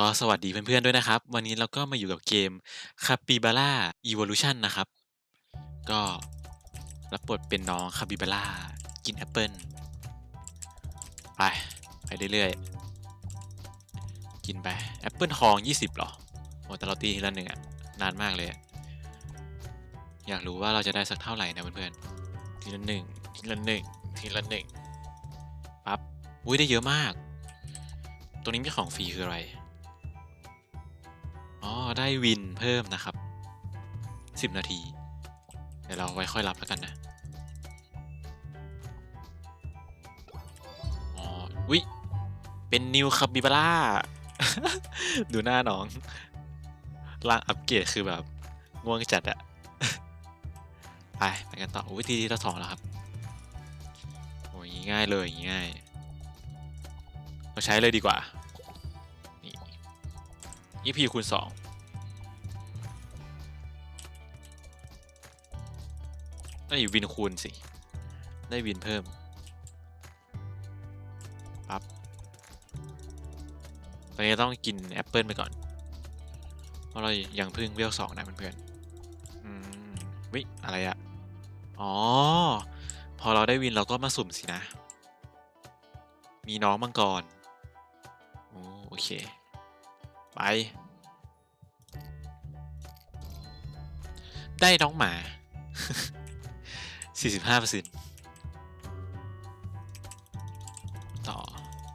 ก็สวัสดีเพื่อนๆด้วยนะครับ วันนี้เราก็มาอยู่กับเกม Capybara Evolution นะครับ ก็รับบทเป็นน้อง Capybara กินแอปเปิลไป ไปเรื่อยๆ กินไป แอปเปิลทอง 20หรอโอ้แต่เราตีทีละหนึ่งอะนานมากเลยอะอยากรู้ว่าเราจะได้สักเท่าไหร่นะเพื่อนๆทีละหนึ่งทีละหนึ่งทีละหนึ่งปั๊บอุ้ยได้เยอะมาก ตรงนี้มีของฟรีคืออะไร อ๋อ ได้วินเพิ่มนะครับ 10 นาที เดี๋ยวเราไว้ค่อยรับแล้วกันนะ อ๋อ วิเป็นนิวคาบิบาร่า ดูหน้าน้อง ร่างอัปเกรดคือแบบ ง่วงจัดอะไปไปกันต่ออุ้ยทีที่เราสองแล้วครับโอ้ยง่ายเลยง่าย เราใช้เลยดีกว่า EP คูณสองได้วินคูณสิ ได้วินเพิ่มปั๊บตอนนี้ต้องกินแอปเปิลไปก่อน เพราะเรายังพึ่งเวลสองนะเพื่อนๆอืมวิอะไรอะอ๋อ พอเราได้วินเราก็มาสุ่มสินะ มีน้องมังกรโอโอเค ไป ได้น้องหมา 45เปอร์เซ็นต์ต่อ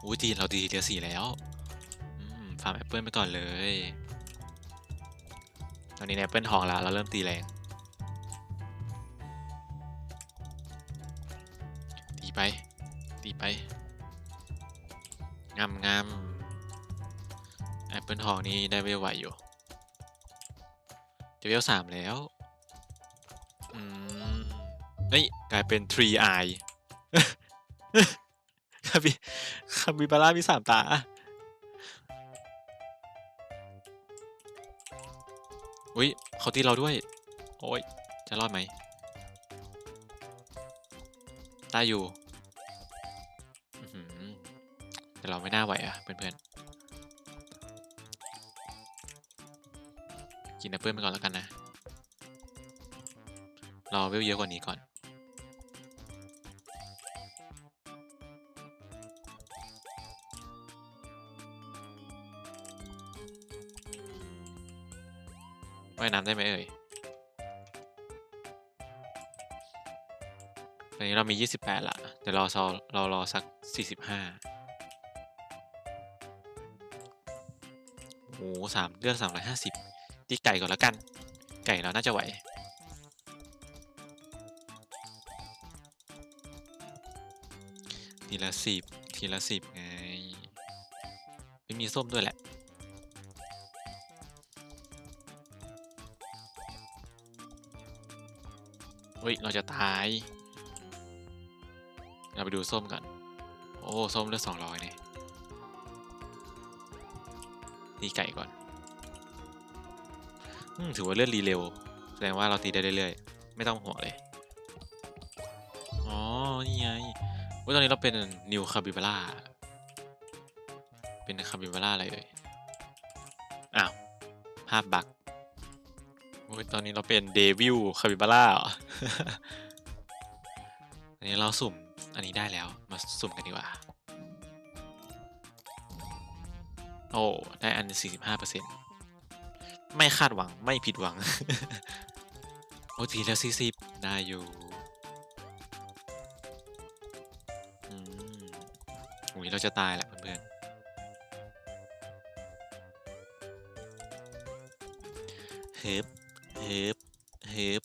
อุ้ยดีเราดีเดียวสี่แล้วฟาร์มแอปเปิลไปก่อนเลย ตอนนี้แอปเปิลทองแล้ว เราเริ่มตีแรง ตีไป ตีไป งามงาม แอปเปิลทองนี่ได้เวลไหวอยู่จะเวลสามแล้ว อืมเฮ้ยกลายเป็น three eye คาบิคาบิบาร่ามีสามตาอุ้ยเขาตีเราด้วย โอ้ย จะรอดไหม ได้อยู่แต่เราไม่น่าไหวอะเพื่อน กินแอปเปิลไปก่อนแล้วกันนะรอเวลเยอะกว่านี้ก่อน ว่ายน้ำได้ไหมเอ่ยตอนนี้เรามี 28 ละเดี๋ยวรอซอเรารอสัก 45โอ้โหสามเลือด350 ตีไก่ก่อนแล้วกัน ไก่เราน่าจะไหวทีละสิบทีละสิบไงไม่มีส้มด้วยแหละเฮ้ย เราจะตาย เราไปดูส้มก่อน โอ้ ส้มเลือดสองร้อยเนี่ยตีไก่ก่อน ถือว่าเลือดรีเร็ว แสดงว่าเราตีได้เรื่อยๆ ไม่ต้องห่วงเลย อ๋อ นี่ไงว้ยตอนนี้เราเป็นนิวคาบิบาร่า เป็นคาบิบาร่าอะไรเอ่ย อ้าว ภาพบักโอ้ยตอนนี้เราเป็นเดวิลคาบิบาร่าออันนี้เราสุ่มอันนี้ได้แล้ว มาสุ่มกันดีกว่า โอ้ ได้อันสี่สิบห้าเปอร์เซ็นต์ ไม่คาดหวังไม่ผิดหวัง โอ้ทีแล้วสี่สิบได้อยู่อืมอุ้ยเราจะตายแหละเพื่อนๆฮึบฮึบฮึบ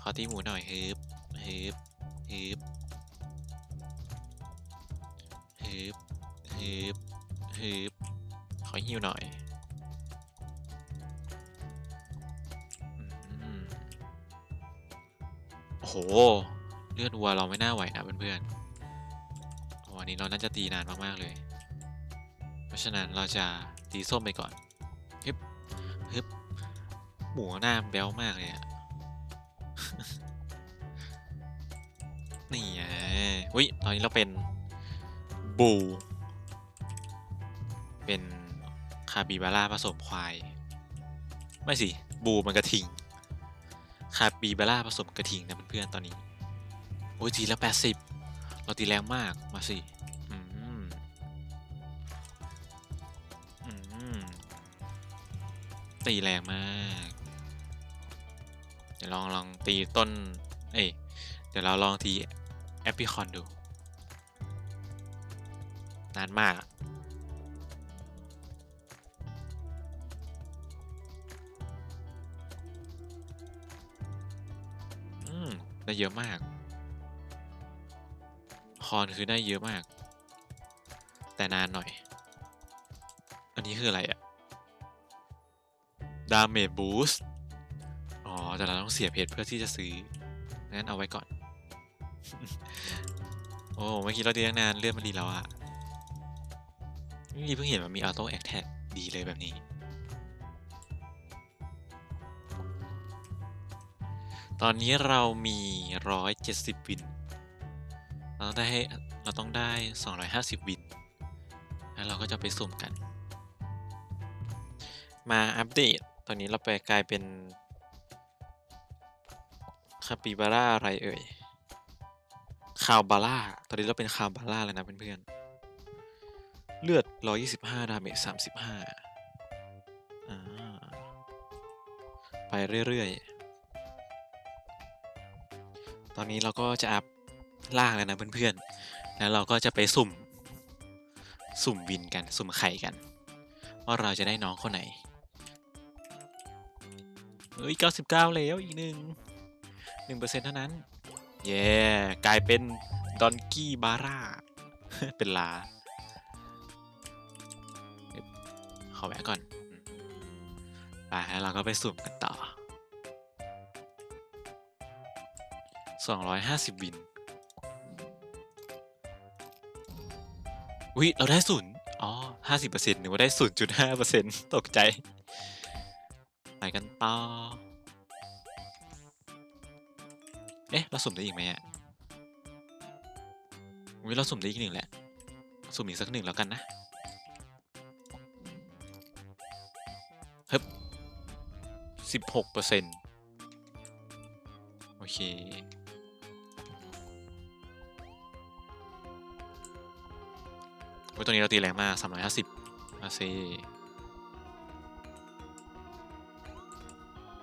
ขอตีหมูหน่อยเฮึบฮึบฮึบฮึบฮึบฮึบขอหิวหน่อย เลือดวัวเราไม่น่าไหวนะเพื่อนๆวันนี้เราน่าจะตีนานมากๆเลย เพราะฉะนั้นเราจะตีส้มไปก่อนฮึบฮึบหมูหน้าแบ้วมากเลยอะนี่ไงอุ้ยตอนนี้เราเป็นบู เป็นคาปิบาร่าผสมควาย ไม่สิ บูมันกระทิง คาปิบาร่าผสมกระทิงนะเพื่อนๆตอนนี้ โอ้ยทีละแปดสิบเราตีแรงมากมาสิอืมอืมตีแรงมาก เดี๋ยวลองลองตีต้น เอ้ยเดี๋ยวเราลองตีแอปพิคอนดู นานมาก ได้เยอะมาก คอนคือได้เยอะมาก แต่นานหน่อย อันนี้คืออะไรอะดาเมจบูสต์อ๋อ แต่เราต้องเสียเพชรเพื่อที่จะซื้อ งั้นเอาไว้ก่อน โอ้เมื่อกี้เราดีตั้งนานเลื่อนมาดีแล้วอะนี่เพิ่งเห็นมันมีออโต้แอคแท็กดีเลยแบบนี้ ตอนนี้เรามี 170 วิน เราต้องได้เราต้องได้ 250 วิน แล้วเราก็จะไปสุ่มกัน มาอัปเดต ตอนนี้เราไปกลายเป็นคาปิบาร่าอะไรเอ่ยคาวบาร่า ตอนนี้เราเป็นคาวบาร่าแล้วนะเพื่อนๆ เลือด 125 ดาเมจ 35 อ่า ไปเรื่อยๆ ตอนนี้เราก็จะอัพล่างแล้วนะเพื่อนๆ แล้วเราก็จะไปสุ่ม สุ่มวินกัน สุ่มไข่กัน ว่าเราจะได้น้องคนไหน เฮ้ย 99 แล้วอีกหนึ่งหนึ่งเปอร์เซ็นต์เท่านั้น เย้กลายเป็นดอนกี้บาร่า เป็นลา ขอแวะก่อนไปแล้วเราก็ไปสุ่มกันต่อ 250 วินอุ้ยเราได้ศูนย์อ๋อ50%หรือว่าได้0.5%ตกใจไปกันต่อ เอ๊ะ เราสุ่มได้อีกไหมอะอุ้ยเราสุ่มได้อีกหนึ่งแหละ สุ่มอีกสักหนึ่งแล้วกันนะเฮ้ยสิบหกเปอร์เซ็นต์โอเค อ้ยตัวนี้เราตีแรงมากสามร้อยห้าสิบมาซี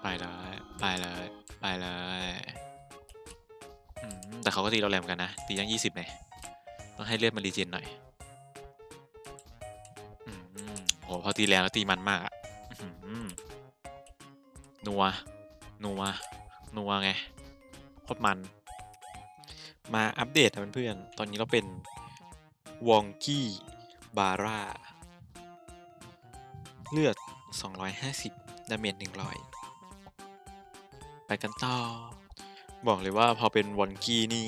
ไปเลย ไปเลย ไปเลยอืมแต่เขาก็ตีเราแรงกันนะ ตียังยี่สิบเลยต้องให้เลือดมันรีเจนหน่อยอืมโหพอตีแรงแล้วตีมันมากอะนัว นัว นัวไงโคตรมัน มาอัปเดตนะเพื่อนๆตอนนี้เราเป็น วองกี้บาร่า เลือด 250 ดาเมจ100 ไปกันต่อ บอกเลยว่าพอเป็นวอนกี้นี่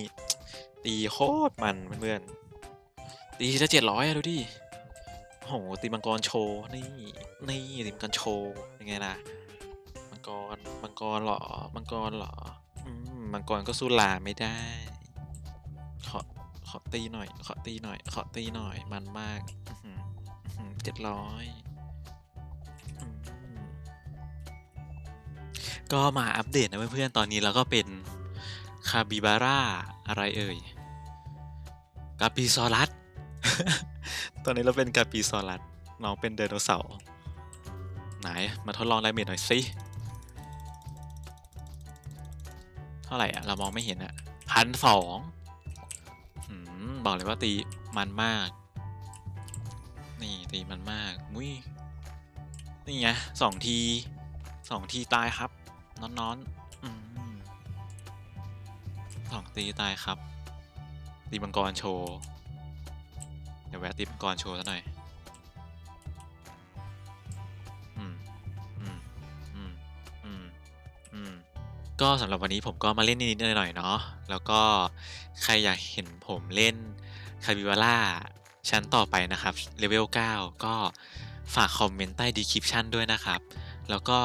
ตีโคตรมันเพื่อนๆตีทีละเจ็ดร้อยอะดูดิโหตีมังกรโชว์นี่นี่ตีมังกรโชว์ยังไงล่ะมังกรมังกรเหรอมังกรเหรอมังกรก็สู้ลาไม่ได้ ขอตีหน่อย ขอตีหน่อย ขอตีหน่อย มันมากเจ็ดร้อย ก็มาอัปเดตนะเพื่อนๆ ตอนนี้เราก็เป็นคาบิบาร่าอะไรเอ่ย กาปิซอรัส ตอนนี้เราเป็นกาปิซอรัส น้องเป็นไดโนเสาร์ ไหน มาทดลองไดเมจหน่อยสิเท่าไหร่อะเรามองไม่เห็นอะพันสอง บอกเลยว่าตีมันมาก นี่ตีมันมากมุ้ยนี่ไงสองทีสองทีตายครับนอนนอนสองตีตายครับ ตีมังกรโชว์ เดี๋ยวแวะตีมังกรโชว์ซะหน่อย ก็สำหรับวันนี้ผมก็มาเล่นนิดๆหน่อยๆเนาะแล้วก็ใครอยากเห็นผมเล่นคาบิวาร่าชั้นต่อไปนะครับเลเวล 9 ก็ฝากคอมเมนต์ใต้ดีคริปชั่นด้วยนะครับ แล้วก็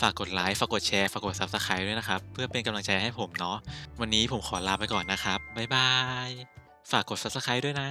ฝากกดไลค์ฝากกดแชร์ฝากกด Subscribe ด้วยนะครับ เพื่อเป็นกำลังใจให้ผมเนาะวันนี้ผมขอลาไปก่อนนะครับ บ๊ายบาย ฝากกด Subscribe ด้วยนะ